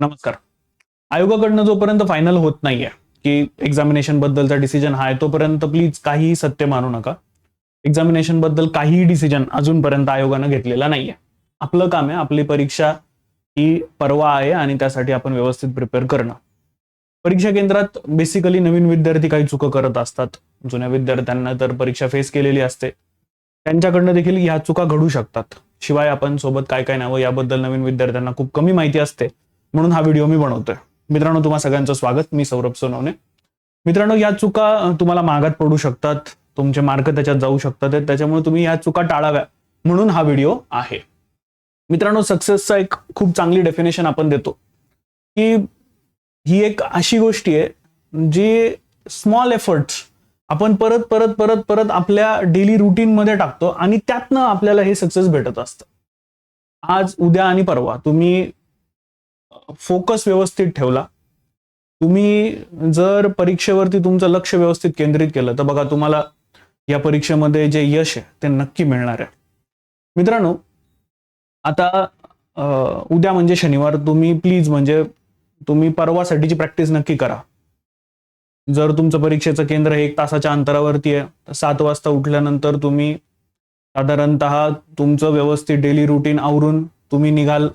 नमस्कार. आयोगाकडनं जोपर्यंत फायनल होत नाहीये की एक्झामिनेशन बद्दलचा डिसिजन हा आहे तोपर्यंत प्लीज काहीही सत्य मानू नका. एक्झामिनेशनबद्दल काहीही डिसिजन अजूनपर्यंत आयोगानं घेतलेला नाहीये. आपलं काम आहे आपली परीक्षा ही परवा आहे आणि त्यासाठी आपण व्यवस्थित प्रिपेअर करणं. परीक्षा केंद्रात बेसिकली नवीन विद्यार्थी काही चुका करत असतात. जुन्या विद्यार्थ्यांना तर परीक्षा फेस केलेली असते. त्यांच्याकडनं देखील ह्या चुका घडू शकतात. शिवाय आपण सोबत काय काय नावं याबद्दल नवीन विद्यार्थ्यांना खूप कमी माहिती असते. म्हणून हा व्हिडिओ मी बनवतोय. मित्रांनो तुम्हा सगळ्यांचं स्वागत. मी सौरभ सोनवणे. मित्रांनो या चुका तुम्हाला मागात पडू शकतात. तुमचे मार्क त्याच्यात जाऊ शकतात. त्याच्यामुळे तुम्ही या चुका टाळाव्या म्हणून हा व्हिडिओ आहे. मित्रांनो सक्सेसचा एक खूप चांगली डेफिनेशन आपण देतो. की ही एक अशी गोष्टी आहे जी स्मॉल एफर्ट्स आपण परत परत परत परत आपल्या डेली रुटीन मध्ये टाकतो आणि त्यातनं आपल्याला हे सक्सेस भेटत असतं. आज उद्या आणि परवा तुम्ही फोकस व्यवस्थित ठेवला. तुम्ही जर परीक्षेवरती तुमचं लक्ष व्यवस्थित केंद्रित केलं तर बघा तुम्हाला या परीक्षेमध्ये जे यश आहे ते नक्की मिळणार आहे. मित्रांनो आता उद्या म्हणजे शनिवार तुम्ही प्लीज म्हणजे तुम्ही परवासाठीची प्रॅक्टिस नक्की करा. जर तुमचं परीक्षेचं केंद्र एक तासाच्या अंतरावरती आहे तर सात वाजता उठल्यानंतर तुम्ही साधारणत तुमचं व्यवस्थित डेली रुटीन आवरून तुम्ही निघाल.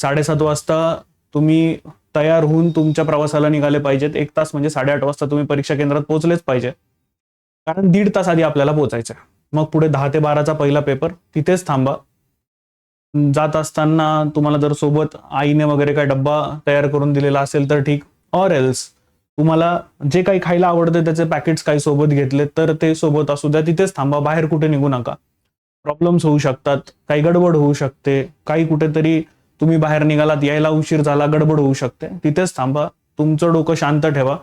साडेसात वाजता तुम्ही तयार होऊन तुमच्या प्रवासाला निघाले पाहिजेत. एक तास म्हणजे साडेआठ वाजता तुम्ही परीक्षा केंद्रात पोहोचलेच पाहिजे. कारण दीड तास आधी आपल्याला पोहोचायचं आहे. मग पुढे दहा ते बाराचा पहिला पेपर तिथेच थांबा. जात असताना तुम्हाला जर सोबत आईने वगैरे काय डब्बा तयार करून दिलेला असेल तर ठीक. ऑर एल्स तुम्हाला जे काही खायला आवडते त्याचे पॅकेट्स काही सोबत घेतले तर ते सोबत असू द्या तिथेच थांबा. बाहेर कुठे निघू नका. प्रॉब्लेम्स होऊ शकतात. काही गडबड होऊ शकते. काही कुठेतरी तुम्ही बाहेर निघालात यायला उशीर झाला गडबड होऊ शकते. तिथेच थांबा. तुमचं डोकं शांत ठेवा.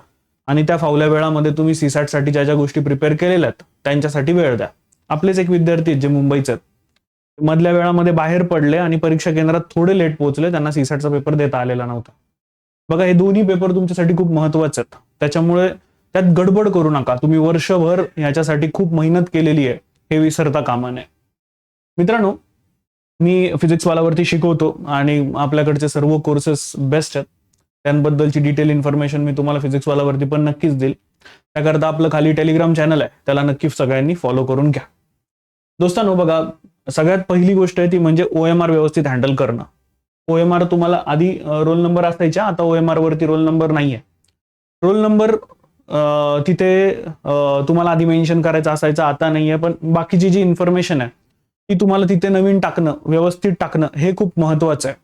आणि त्या फावल्या वेळामध्ये तुम्ही सीसॅटसाठी ज्या ज्या गोष्टी प्रिपेअर केलेल्या आहेत त्यांच्यासाठी वेळ द्या. आपलेच एक विद्यार्थी आहेत जे मुंबईचे आहेत. मधल्या वेळामध्ये बाहेर पडले आणि परीक्षा केंद्रात थोडे लेट पोहोचले त्यांना सीसॅटचा पेपर देता आलेला नव्हता. बघा हे दोन्ही पेपर तुमच्यासाठी खूप महत्त्वाचे आहेत. त्याच्यामुळे त्यात गडबड करू नका. तुम्ही वर्षभर ह्याच्यासाठी खूप मेहनत केलेली आहे. हे विसरता कामा नये. मित्रांनो मी फिजिक्सवालावरती शिकवतो आणि आपल्याकडचे सर्व कोर्सेस बेस्ट आहेत. त्यांबद्दलची डिटेल इन्फॉर्मेशन मी तुम्हाला फिजिक्सवालावरती पण नक्कीच देईल. त्याकरता आपलं खाली टेलिग्राम चॅनल आहे. त्याला नक्की सगळ्यांनी फॉलो करून घ्या. दोस्तांनो बघा सगळ्यात पहिली गोष्ट आहे ती म्हणजे ओ एम आर व्यवस्थित हँडल करणं. ओ एम आर तुम्हाला आधी रोल नंबर असायच्या. आता ओ एम आर वरती रोल नंबर नाहीये. रोल नंबर तिथे तुम्हाला आधी मेन्शन करायचा असायचा. आता नाहीये पण बाकीची जी इन्फॉर्मेशन आहे ती तुम्हाला तिथे नवीन टाकणं व्यवस्थित टाकणं हे खूप महत्वाचं आहे.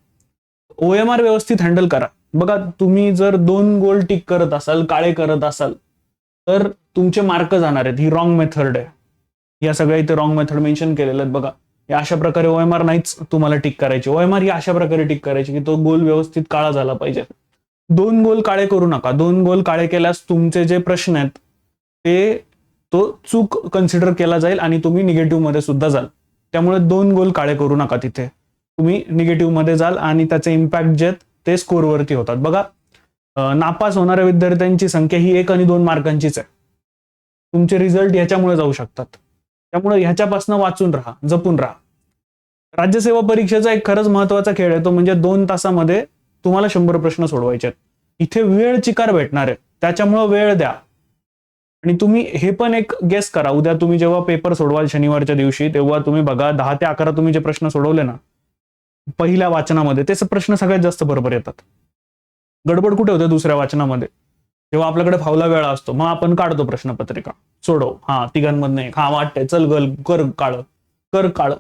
ओ एम आर व्यवस्थित हँडल करा. बघा तुम्ही जर दोन गोल टिक करत असाल काळे करत असाल तर तुमचे मार्क जाणार आहेत. ही रॉंग मेथड आहे. या सगळ्या इथे रॉंग मेथड मेन्शन केलेले आहेत. बघा या अशा प्रकारे ओ एम आर नाहीच तुम्हाला टिक करायची. ओ एम आर ही अशा प्रकारे टिक करायची की तो गोल व्यवस्थित काळा झाला पाहिजे. दोन गोल काळे करू नका. दोन गोल काळे केल्यास तुमचे जे प्रश्न आहेत ते तो चूक कन्सिडर केला जाईल आणि तुम्ही निगेटिव्हमध्ये सुद्धा जाल. त्यामुळे दोन गोल काळे करू नका तिथे. तुम्ही निगेटिव्हमध्ये जाल आणि त्याचे इम्पॅक्ट जे आहेत ते स्कोरवरती होतात. बघा नापास होणाऱ्या विद्यार्थ्यांची संख्या ही एक आणि दोन मार्कांचीच आहे. तुमचे रिझल्ट ह्याच्यामुळे जाऊ शकतात. त्यामुळे ह्याच्यापासून वाचून राहा जपून राहा. राज्यसेवा परीक्षेचा एक खरंच महत्त्वाचा खेळ आहे तो म्हणजे दोन तासामध्ये तुम्हाला शंभर प्रश्न सोडवायचे आहेत. इथे वेळ चिकार भेटणार आहे. त्याच्यामुळे वेळ द्या. आणि तुम्ही हे पण एक गेस करा. उद्या तुम्ही जेव्हा पेपर सोडवाल शनिवारच्या दिवशी तेव्हा तुम्ही बघा दहा ते अकरा तुम्ही जे प्रश्न सोडवले ना पहिल्या वाचनामध्ये ते प्रश्न सगळ्यात जास्त बरोबर येतात. गडबड कुठे होते दुसऱ्या वाचनामध्ये? तेव्हा आपल्याकडे फावला वेळ असतो मग आपण काढतो प्रश्नपत्रिका. सोडव. हा तिघांमधनं एक. हा वाटतंय. चल गल कर काळ. कर काळ.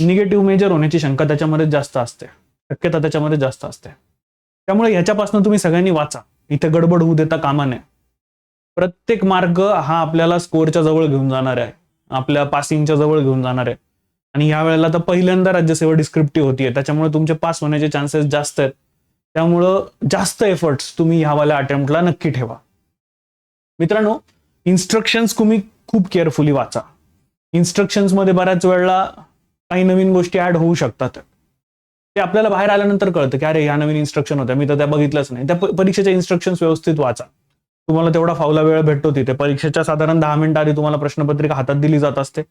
निगेटिव्ह मेजर होण्याची शंका त्याच्यामध्ये जास्त असते. शक्यता त्याच्यामध्ये जास्त असते. त्यामुळे ह्याच्यापासून तुम्ही सगळ्यांनी वाचा. इथे गडबड होऊ देता कामा नये. प्रत्येक मार्ग हा आपल्याला स्कोअरच्या जवळ घेऊन जाणार आहे. आपल्या पासिंगच्या जवळ घेऊन जाणार आहे. आणि ह्या वेळेला तर पहिल्यांदा राज्यसेवा डिस्क्रिप्टिव्ह होतीये. त्याच्यामुळे तुमचे पास होण्याचे चान्सेस जास्त आहेत. त्यामुळं जास्त एफर्ट्स तुम्ही ह्यावाल्या अटेम्प्टला नक्की ठेवा. मित्रांनो इन्स्ट्रक्शन्स तुम्ही खूप केअरफुली वाचा. इन्स्ट्रक्शन्समध्ये बऱ्याच वेळेला काही नवीन गोष्टी ऍड होऊ शकतात. ते आपल्याला बाहेर आल्यानंतर कळतं की अरे ह्या नवीन इन्स्ट्रक्शन होत्या. मी तर त्या बघितलंच नाही. त्या परीक्षेच्या इन्स्ट्रक्शन्स व्यवस्थित वाचा. तुम्हाला तेवढा फावला वेळ भेटतो तिथे. परीक्षेच्या साधारण दहा मिनिटं आधी तुम्हाला प्रश्नपत्रिका हातात दिली जात असते.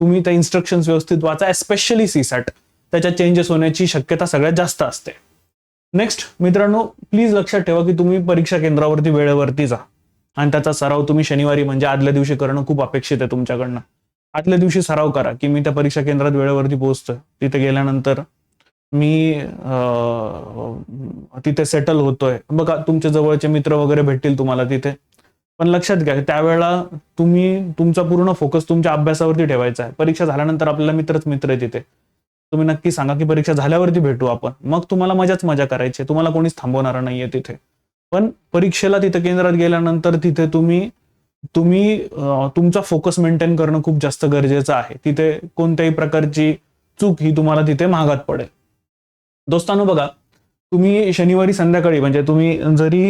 तुम्ही त्या इन्स्ट्रक्शन व्यवस्थित वाचा एस्पेशली सीसॅट त्याच्यात चेंजेस होण्याची शक्यता सगळ्यात जास्त असते. नेक्स्ट मित्रांनो प्लीज लक्षात ठेवा की तुम्ही परीक्षा केंद्रावरती वेळेवरती जा. आणि त्याचा सराव तुम्ही शनिवारी म्हणजे आदल्या दिवशी करणं खूप अपेक्षित आहे तुमच्याकडनं. आदल्या दिवशी सराव करा की मी त्या परीक्षा केंद्रात वेळेवरती पोहोचतोय. तिथे गेल्यानंतर मी तिथे सेटल होतोय. बघा तुमच्या जवळचे मित्र वगैरे भेटतील तुम्हाला तिथे. पण लक्षात घ्या त्यावेळेला तुम्ही तुमचा पूर्ण फोकस तुमच्या अभ्यासावरती ठेवायचा आहे. परीक्षा झाल्यानंतर आपल्याला मित्रच मित्र आहे तिथे. तुम्ही नक्की सांगा की परीक्षा झाल्यावरती भेटू आपण. मग तुम्हाला मजाच मजा करायची आहे. तुम्हाला कोणीच थांबवणार नाहीये तिथे. पण परीक्षेला तिथे केंद्रात गेल्यानंतर तिथे तुम्ही तुम्ही तुमचा फोकस मेंटेन करणं खूप जास्त गरजेचं आहे. तिथे कोणत्याही प्रकारची चूक ही तुम्हाला तिथे महागात पडेल. दोस्तांनो बघा तुम्ही शनिवारी संध्याकाळी म्हणजे तुम्ही जरी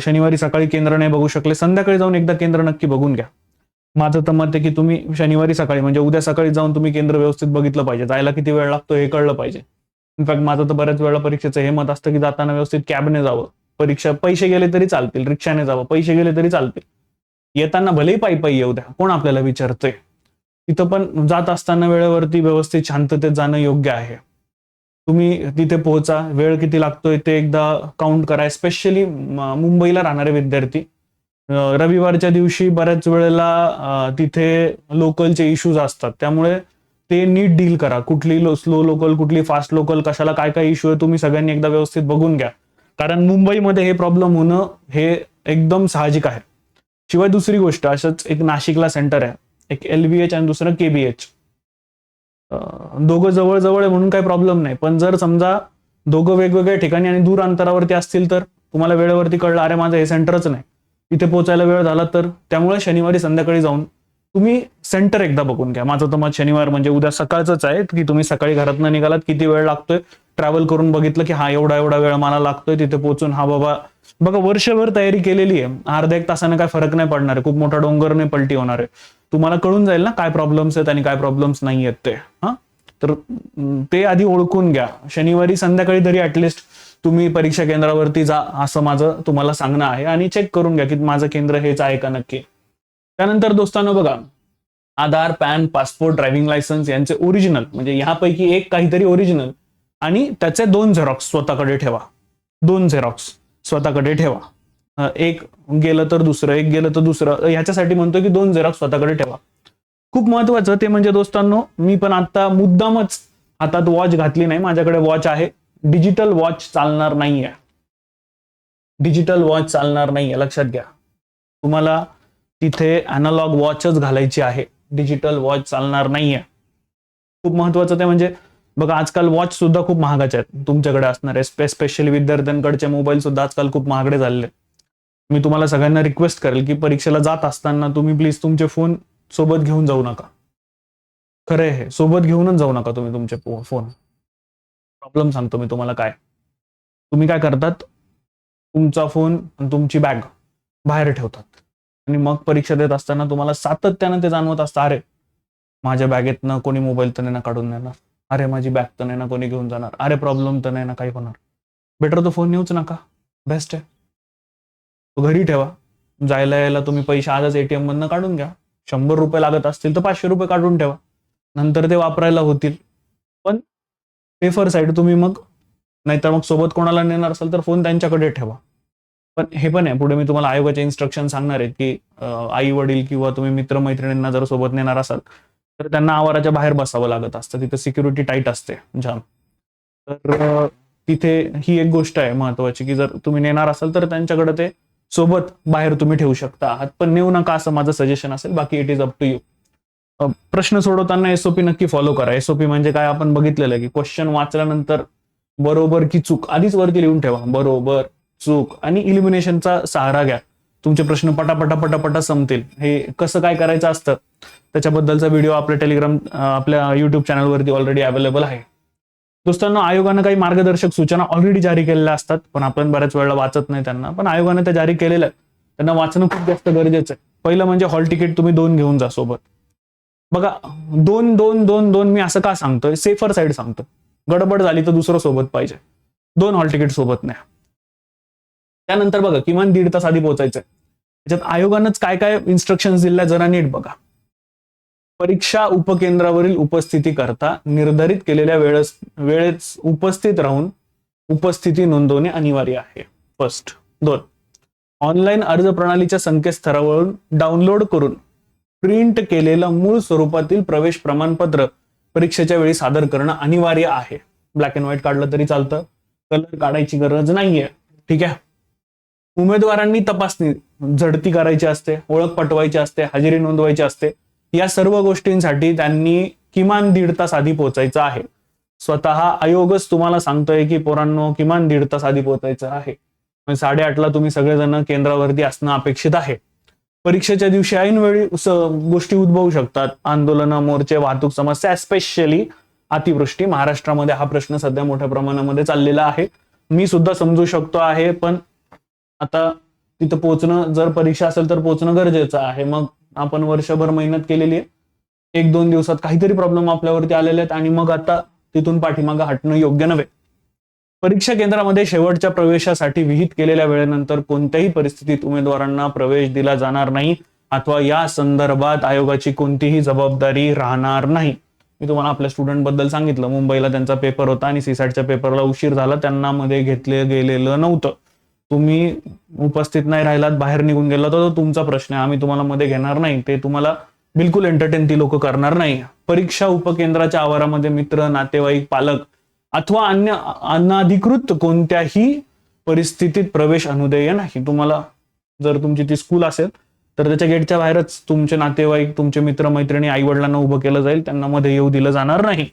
शनिवारी सकाळी केंद्र नाही बघू शकले संध्याकाळी जाऊन एकदा केंद्र नक्की बघून घ्या. माझं तर मत आहे की तुम्ही शनिवारी सकाळी म्हणजे उद्या सकाळी जाऊन तुम्ही केंद्र व्यवस्थित बघितलं पाहिजे. जायला किती वेळ लागतो हे कळलं पाहिजे. इनफॅक्ट माझं तर बऱ्याच वेळा परीक्षेचं हे मत असतं की जाताना व्यवस्थित कॅबने जावं. परीक्षा पैसे गेले तरी चालतील रिक्षाने जावं पैसे गेले तरी चालतील. येताना भलेही पायी पायी येऊ द्या कोण आपल्याला विचारतोय? तिथं पण जात असताना वेळेवरती व्यवस्थित शांततेत जाणं योग्य आहे. तुम्ही तिथे पोहोचा. वेळ किती लागतोय ते एकदा काउंट करा. स्पेशली मुंबईला राहणारे विद्यार्थी. रविवारच्या दिवशी बऱ्याच वेळेला तिथे लोकलचे इश्यूज असतात. त्यामुळे ते नीट डील करा. कुठली स्लो लोकल कुठली फास्ट लोकल कशाला काय काय इश्यू आहे तुम्ही सगळ्यांनी एकदा व्यवस्थित बघून घ्या. कारण मुंबईमध्ये हे प्रॉब्लेम होणं हे एकदम साहजिक आहे. शिवाय दुसरी गोष्ट असंच एक नाशिकला सेंटर आहे. एक एल व्ही एच आणि दुसरं के बी एच दोघं जवळ जवळ आहे म्हणून काही प्रॉब्लेम नाही. पण जर समजा दोघं वेगवेगळ्या ठिकाणी आणि दूर अंतरावरती असतील तर तुम्हाला वेळेवरती कळलं अरे माझं हे सेंटरच नाही. इथे पोहोचायला वेळ झाला तर त्यामुळे शनिवारी संध्याकाळी जाऊन तुम्ही सेंटर एकदा बघून घ्या. माझं तर मत शनिवार म्हणजे उद्या सकाळचंच आहे की तुम्ही सकाळी घरातनं निघालात किती वेळ लागतोय? ट्रॅव्हल करून बघितलं की हा एवढा एवढा वेळ मला लागतोय तिथे पोहोचून हा बाबा बघा वर्षभर तयारी केलेली आहे. अर्ध्या एक तासानं काय फरक नाही पडणार आहे. खूप मोठा डोंगर नाही पलटी होणार आहे. तुम्हाला कळून जाईल ना काय प्रॉब्लेम्स आहेत आणि काय प्रॉब्लेम्स नाही आहेत ते. हा? तर ते आधी ओळखून घ्या. शनिवारी संध्याकाळी तरी ऍटलिस्ट तुम्ही परीक्षा केंद्रावरती जा असं माझं तुम्हाला सांगणं आहे. आणि चेक करून घ्या की माझं केंद्र हेच आहे का नक्की. त्यानंतर दोस्तांनो बघा Aadhaar PAN passport driving licence यांचे ओरिजिनल म्हणजे ह्यापैकी एक काहीतरी ओरिजिनल आणि त्याचे दोन झेरॉक्स स्वतःकडे ठेवा. दोन झेरॉक्स स्वतःकडे ठेवा. एक गेलं तर दुसरं एक गेलं तर दुसरं. ह्याच्यासाठी म्हणतो की दोन झेरॉक्स स्वतःकडे ठेवा. खूप महत्वाचं ते म्हणजे दोस्तांनो मी पण आता मुद्दामच हातात वॉच घातली नाही. माझ्याकडे वॉच आहे. डिजिटल वॉच चालणार नाहीये. डिजिटल वॉच चालणार नाहीये. लक्षात घ्या. तुम्हाला तिथे अॅनालॉग वॉचच घालायची आहे. डिजिटल वॉच चालणार नाहीये. खूप महत्वाचं ते म्हणजे बघा आजकाल वॉच सुद्धा खूप महागाचे आहेत. तुमच्याकडे असणारे स्पेशली विद्यार्थ्यांकडचे मोबाईल सुद्धा आजकाल खूप महागडे झालेले आहेत. मी तुम्हाला सगळ्यांना रिक्वेस्ट करेल की परीक्षेला जात असताना तुम्ही प्लीज तुमचे फोन सोबत घेऊन जाऊ नका. खरं आहे हे. सोबत घेऊनच जाऊ नका तुम्ही तुमचे फोन प्रॉब्लेम सांगतो मी तुम्हाला काय. तुम्ही काय करतात? तुमचा फोन तुमची बॅग बाहेर ठेवतात. आणि मग परीक्षा देत असताना तुम्हाला सातत्यानं ते जाणवत असतं अरे माझ्या बॅगेतनं कोणी मोबाईल तर नाही ना काढून देणार अरे माझी बॅग तर नाही ना कोणी घेऊन जाणार. अरे प्रॉब्लेम तर नाही ना काही होणार. बेटर तो फोन नेऊच नका. बेस्ट आहे. तो घरी ठेवा. जायला यायला तुम्ही पैसे आजच एटीएम मधनं काढून घ्या. शंभर रुपये लागत असतील तर पाचशे रुपये काढून ठेवा. नंतर ते वापरायला होतील. पण पेफर साईड तुम्ही मग नाहीतर मग सोबत कोणाला नेणार असाल तर फोन त्यांच्याकडे ठेवा. पण हे पण आहे पुढे मी तुम्हाला आयोगाचे इन्स्ट्रक्शन सांगणार आहेत की आई वडील किंवा तुम्ही मित्रमैत्रिणींना जर सोबत नेणार असाल तर त्यांना आवाराच्या बाहेर बसावं लागत असतं. तिथे सिक्युरिटी टाईट असते जाम. तर तिथे ही एक गोष्ट आहे महत्वाची की जर तुम्ही नेणार असाल तर त्यांच्याकडे ते सोबत बाहेर तुम्ही ठेवू शकता आहात. पण नेऊ नका असं माझं सजेशन असेल. बाकी it is up to you प्रश्न सोडवताना एसओपी नक्की फॉलो करा. एसओपी म्हणजे काय? आपण बघितलेलं की क्वेश्चन वाचल्यानंतर बरोबर की चूक? आधीच वरती लिहून ठेवा. बरोबर चूक आणि इलिमिनेशनचा सहारा घ्या. तुमचे प्रश्न पटापटा पटापटा संपतील. हे कसं काय करायचं असतं? त्याच्याबद्दलचा व्हिडिओ आपल्या टेलिग्राम आपल्या युट्यूब चॅनलवरती ऑलरेडी अवेलेबल आहे. दोस्तांनो आयोगानं काही मार्गदर्शक सूचना ऑलरेडी जारी केलेल्या असतात पण आपण बऱ्याच वेळेला वाचत नाही त्यांना. पण आयोगाने त्या जारी केलेल्या त्यांना वाचणं खूप जास्त गरजेचं आहे. पहिलं म्हणजे हॉल तिकीट तुम्ही दोन घेऊन जा सोबत. बघा दोन दोन दोन दोन मी असं का सांगतोय? सेफर साईड सांगतो गडबड झाली तर दुसरं सोबत पाहिजे. दोन हॉल तिकीट सोबत नाही त्यानंतर बघा किमान दीड तास आधी पोहोचायचंय. त्याच्यात आयोगानंच काय काय इन्स्ट्रक्शन दिल्या जरा नीट बघा. परीक्षा उपकेंद्रावरील उपस्थिती करता निर्धारित केलेल्या वेळेस वेळेत उपस्थित राहून उपस्थिती नोंदवणे अनिवार्य आहे. फर्स्ट दोन. ऑनलाईन अर्ज प्रणालीच्या संकेतस्थळावरून डाउनलोड करून प्रिंट केलेलं मूळ स्वरूपातील प्रवेश प्रमाणपत्र परीक्षेच्या वेळी सादर करणं अनिवार्य आहे. ब्लॅक अँड व्हाईट काढलं तरी चालतं. कलर काढायची गरज नाहीये. ठीक आहे? उमेदवारांनी तपासणी झडती करायची असते ओळख पटवायची असते हजेरी नोंदवायची असते. या सर्व गोष्टींसाठी त्यांनी किमान दीड तास आधी पोहोचायचं आहे. स्वतः आयोगच तुम्हाला सांगतोय की पोरांनो किमान दीड तास आधी पोहोचायचं आहे. साडेआठला तुम्ही सगळेजण केंद्रावरती असणं अपेक्षित आहे. परीक्षेच्या दिवशी ऐनवेळी वेळी गोष्टी उद्भवू शकतात. आंदोलन मोर्चे वाहतूक समस्या स्पेशली अतिवृष्टी. महाराष्ट्रामध्ये हा प्रश्न सध्या मोठ्या प्रमाणामध्ये चाललेला आहे. मी सुद्धा समजू शकतो आहे पण आता तिथं पोहोचणं जर परीक्षा असेल तर पोहोचणं गरजेचं आहे. मग आपण वर्षभर मेहनत केलेली आहे. एक दोन दिवसात काहीतरी प्रॉब्लेम आपल्यावरती आलेले आहेत आणि मग आता तिथून पाठीमागं हटणं योग्य नव्हे. परीक्षा केंद्रामध्ये शेवटच्या प्रवेशासाठी विहित केलेल्या वेळेनंतर कोणत्याही परिस्थितीत उमेदवारांना प्रवेश दिला जाणार नाही अथवा या संदर्भात आयोगाची कोणतीही जबाबदारी राहणार नाही. मी तुम्हाला आपल्या स्टुडंटबद्दल सांगितलं. मुंबईला त्यांचा पेपर होता आणि सीसॅटच्या पेपरला उशीर झाला. त्यांना मध्ये घेतले गेलेलं नव्हतं. तुम्ही उपस्थित नाही राहिलात बाहेर निघून गेला तर तुमचा प्रश्न आहे. आम्ही तुम्हाला मध्ये घेणार नाही. ते तुम्हाला बिलकुल एंटरटेन ती लोक करणार नाही. परीक्षा उपकेंद्राच्या आवारामध्ये मित्र नातेवाईक पालक अथवा अन्य अनाधिकृत कोणत्याही परिस्थितीत प्रवेश अनुदेय नाही. तुम्हाला जर तुमची ती स्कूल असेल तर त्याच्या गेटच्या बाहेरच तुमचे नातेवाईक तुमचे मित्र मैत्रिणी आई वडिलांना उभं केलं जाईल. त्यांना मध्ये येऊ दिलं जाणार नाही.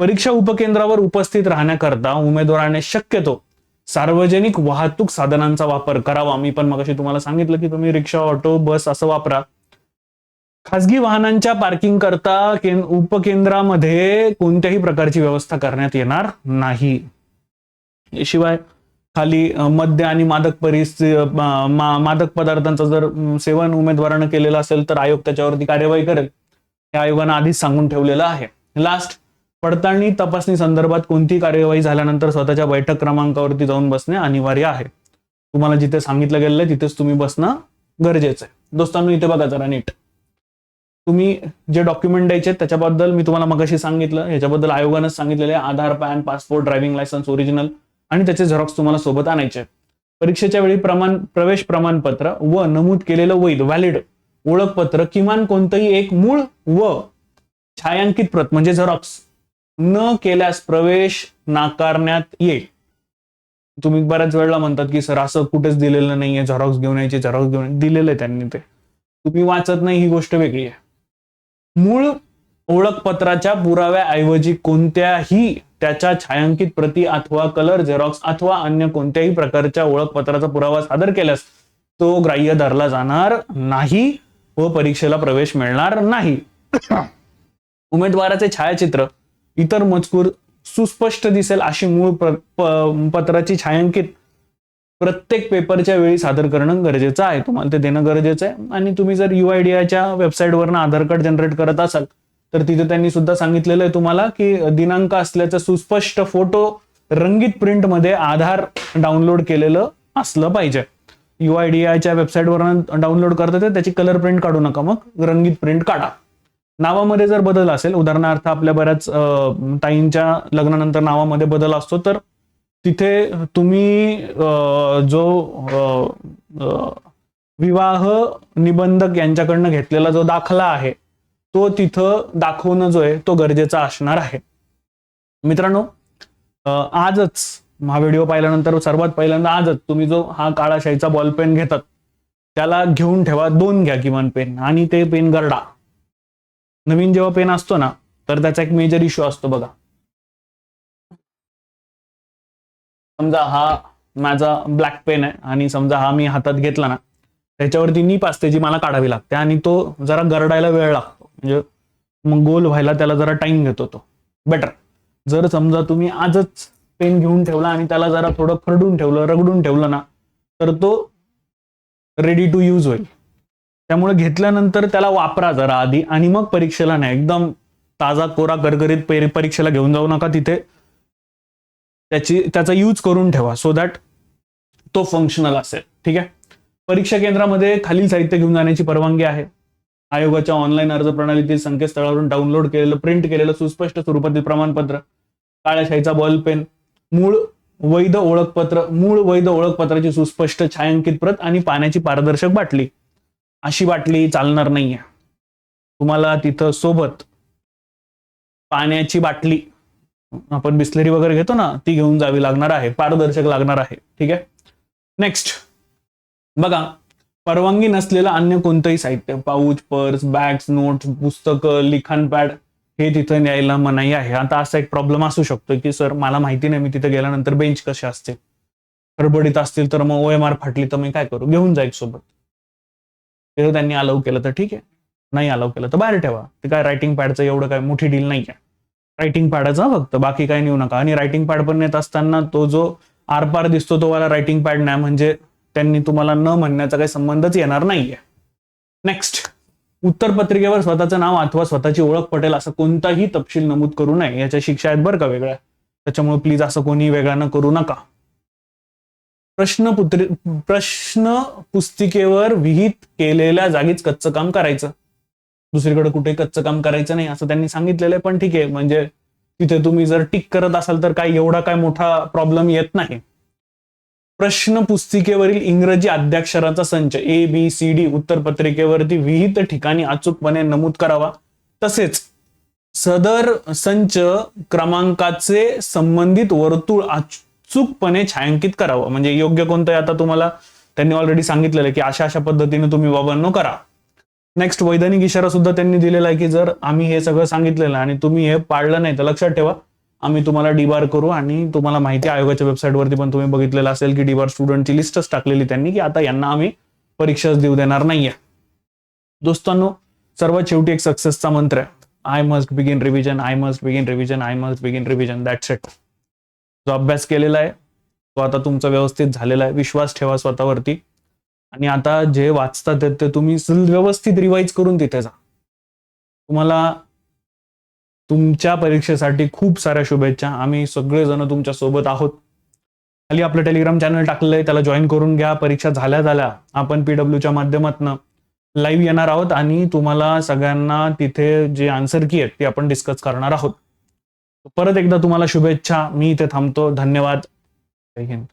परीक्षा उपकेंद्रावर उपस्थित राहण्याकरता उमेदवाराने शक्यतो सार्वजनिक वाहतूक साधनांचा वापर करावा. मी पण मगाशी तुम्हाला सांगितलं की तुम्ही रिक्षा ऑटो बस असं वापरा. खासगी वाहनांच्या पार्किंग करता कें- उपकेंद्रामध्ये कोणत्याही प्रकारची व्यवस्था करण्यात येणार नाही. शिवाय खाली मद्य आणि मादक परिस्थिती मादक पदार्थांचं जर सेवन उमेदवारानं केलेलं असेल तर आयोग त्याच्यावरती कार्यवाही करेल. हे आयोगानं आधीच सांगून ठेवलेलं आहे. लास्ट पडताळणी तपासणी संदर्भात कोणतीही कार्यवाही झाल्यानंतर स्वतःच्या बैठक क्रमांकावरती जाऊन बसणे अनिवार्य आहे. तुम्हाला जिथे सांगितलं गेलेलं आहे तिथेच तुम्ही बसणं गरजेचं आहे. दोस्तांनो इथे बघा जरा नीट. तुम्ही जे डॉक्युमेंट द्यायचे त्याच्याबद्दल मी तुम्हाला मगाशी सांगितलं. याच्याबद्दल आयोगानंच सांगितलेले आहे. Aadhaar PAN passport driving licence original आणि त्याचे झेरॉक्स तुम्हाला सोबत आणायचे परीक्षेच्या वेळी प्रमाण प्रवेश प्रमाणपत्र व नमूद केलेलं वैध व्हॅलिड ओळखपत्र किमान कोणतंही एक मूळ व छायांकित प्रत म्हणजे झेरॉक्स न केल्यास प्रवेश नाकारण्यात येईल. तुम्ही बऱ्याच वेळेला म्हणतात की सर असं कुठेच दिलेलं नाहीये. झेरॉक्स घेऊन यायचे झेरॉक्स घेऊन दिलेलं आहे त्यांनी ते. तुम्ही वाचत नाही ही गोष्ट वेगळी आहे. मूळ ओळखपत्राच्या पुराव्याऐवजी कोणत्याही त्याच्या छायांकित प्रती अथवा कलर झेरॉक्स अथवा अन्य कोणत्याही प्रकारच्या ओळखपत्राचा पुरावा सादर केल्यास तो ग्राह्य धरला जाणार नाही व परीक्षेला प्रवेश मिळणार नाही. उमेदवाराचे छायाचित्र इतर मजकूर सुस्पष्ट दिसेल अशी मूळ पत्राची छायांकित प्रत्येक पेपरच्या वेळी सादर करणं गरजेचं आहे. तुम्हाला ते देणं गरजेचं आहे. आणि तुम्ही जर युआयडीआयच्या वेबसाईटवरनं आधार कार्ड जनरेट करत असाल तर तिथे त्यांनी सुद्धा सांगितलेलं आहे तुम्हाला की दिनांक असल्याचा सुस्पष्ट फोटो रंगीत प्रिंटमध्ये आधार डाउनलोड केलेलं असलं पाहिजे. युआयडीआयच्या वेबसाईटवरनं डाउनलोड करता ते त्याची कलर प्रिंट काढू नका मग रंगीत प्रिंट काढा. नावामध्ये जर बदल असेल उदाहरणार्थ आपल्या बऱ्याच ताईंच्या लग्नानंतर नावामध्ये बदल असतो तर तिथे तुम्ही जो विवाह निबंधक यांच्याकडनं घेतलेला जो दाखला आहे तो तिथं दाखवणं जो आहे तो गरजेचा असणार आहे. मित्रांनो आजच हा व्हिडिओ पाहिल्यानंतर सर्वात पहिल्यांदा आजच तुम्ही जो हा काळाशाईचा बॉल पेन घेतात त्याला घेऊन ठेवा दोन घ्या किमान पेन आणि ते पेन गरडा. नवीन जेव्हा पेन असतो ना तर त्याचा एक मेजर इश्यू असतो बघा. समजा हा माझा ब्लॅक पेन आहे आणि समजा हा मी हातात घेतला ना त्याच्यावरती नीप असते जी मला काढावी लागते आणि तो जरा गरडायला वेळ लागतो. म्हणजे मग गोल व्हायला त्याला जरा टाइम घेतो तो. बेटर जर समजा तुम्ही आजच पेन घेऊन ठेवला आणि त्याला जरा थोडं खरडून ठेवलं रगडून ठेवलं ना तर तो रेडी टू यूज होईल. त्यामुळे घेतल्यानंतर त्याला वापरा जरा आधी आणि मग परीक्षेला नाही. एकदम ताजा कोरा गरगरीत परीक्षेला घेऊन जाऊ नका तिथे. त्याची त्याचा यूज करून ठेवा सो दॅट तो फंक्शनल असेल. ठीक आहे? परीक्षा केंद्रामध्ये खालील साहित्य घेऊन जाण्याची परवानगी आहे. आयोगाच्या ऑनलाईन अर्ज प्रणालीतील संकेतस्थळावरून डाउनलोड केलेलं प्रिंट केलेलं सुस्पष्ट स्वरूपातील प्रमाणपत्र काळ्या शाईचा बॉल पेन मूळ वैध ओळखपत्र मूळ वैध ओळखपत्राची सुस्पष्ट छायांकित प्रत आणि पाण्याची पारदर्शक बाटली. अशी बाटली चालणार नाहीये. तुम्हाला तिथं सोबत पाण्याची बाटली आपण बिस्लरी वगैरे घेतो ना ती घेऊन जावी लागणार आहे. पारदर्शक लागणार आहे. ठीक आहे? नेक्स्ट बघा परवानगी नसलेलं अन्य कोणतंही साहित्य पाऊच पर्स बॅग्स नोट्स पुस्तकं लिखाण पॅड हे तिथे न्यायला मनाई आहे. आता असा एक प्रॉब्लेम असू शकतो की सर मला माहिती नाही मी तिथे गेल्यानंतर बेंच कसे असते गडबडीत असतील तर मग ओ एम आर फाटली तर मी काय करू? घेऊन जाईल सोबत. ते त्यांनी अलाव केलं तर ठीक आहे. नाही अलाव केलं तर बाहेर ठेवा. ते काय रायटिंग पॅडचं एवढं काय मोठी डील नाही आहे रायटिंग पॅडचा फक्त. बाकी काही नेऊ नका. आणि रायटिंग पॅड पण नेत असताना तो जो आरपार दिसतो तो वाला रायटिंग पॅड नाही. म्हणजे त्यांनी तुम्हाला न म्हणण्याचा काही संबंधच येणार नाहीये. नेक्स्ट उत्तरपत्रिकेवर स्वतःचं नाव अथवा स्वतःची ओळख पटेल असं कोणताही तपशील नमूद करू नये. याच्या शिक्षा आहेत बरं का वेगळ्या. त्याच्यामुळे प्लीज असं कोणी वेगळ्यानं करू नका. प्रश्नपुत्री प्रश्न पुस्तिकेवर विहित केलेल्या जागीच कच्चं काम करायचं. दुसरीकडे कुठे कच्चं काम करायचं नाही असं त्यांनी सांगितलेलं आहे पण ठीक आहे. म्हणजे तिथे तुम्ही जर टिक करत असाल तर काय एवढा काय मोठा प्रॉब्लेम येत नाही. प्रश्न पुस्तिकेवरील इंग्रजी अध्याक्षराचा संच ए बी सी डी उत्तरपत्रिकेवरती विहित ठिकाणी अचूकपणे नमूद करावा. तसेच सदर संच क्रमांकाचे संबंधित वर्तुळ अचूकपणे छायांकित करावं. म्हणजे योग्य कोणतं आहे आता तुम्हाला त्यांनी ऑलरेडी सांगितलेलं आहे की अशा अशा पद्धतीने तुम्ही बाबांनो करा. नेक्स्ट वैधानिक इशारा सुद्धा त्यांनी दिलेला आहे की जर आम्ही हे सगळं सांगितलेलं आणि तुम्ही हे पाळलं नाही तर लक्षात ठेवा आम्ही तुम्हाला डीबार करू आणि तुम्हाला माहिती आयोगाच्या वेबसाईटवरती पण तुम्ही बघितलेलं असेल की डीबार स्टुडंटची लिस्टच टाकलेली त्यांनी की आता यांना आम्ही परीक्षाच देऊ देणार नाहीये. दोस्तांनो सर्वात शेवटी एक सक्सेसचा मंत्र आहे. I must begin revision I must begin revision I must begin revision that's it जो अभ्यास केलेला आहे तो आता तुमचा व्यवस्थित झालेला आहे. विश्वास ठेवा स्वतःवरती. आणि आता जे वाचतात ते तुम्ही व्यवस्थित रिवाईज करून तिथे जा. तुम्हाला तुमच्या परीक्षेसाठी खूप साऱ्या शुभेच्छा. आम्ही सगळेजण तुमच्यासोबत आहोत. खाली आपलं टेलिग्राम चॅनल टाकलेलं आहे त्याला जॉईन करून घ्या. परीक्षा झाल्या झाल्या. आपण पीडब्ल्यूच्या माध्यमातून लाईव्ह येणार आहोत. आणि तुम्हाला सगळ्यांना तिथे जे आन्सर की आहेत ते आपण डिस्कस करणार आहोत. परत एकदा तुम्हाला शुभेच्छा. मी इथे थांबतो. धन्यवाद. जय हिंद.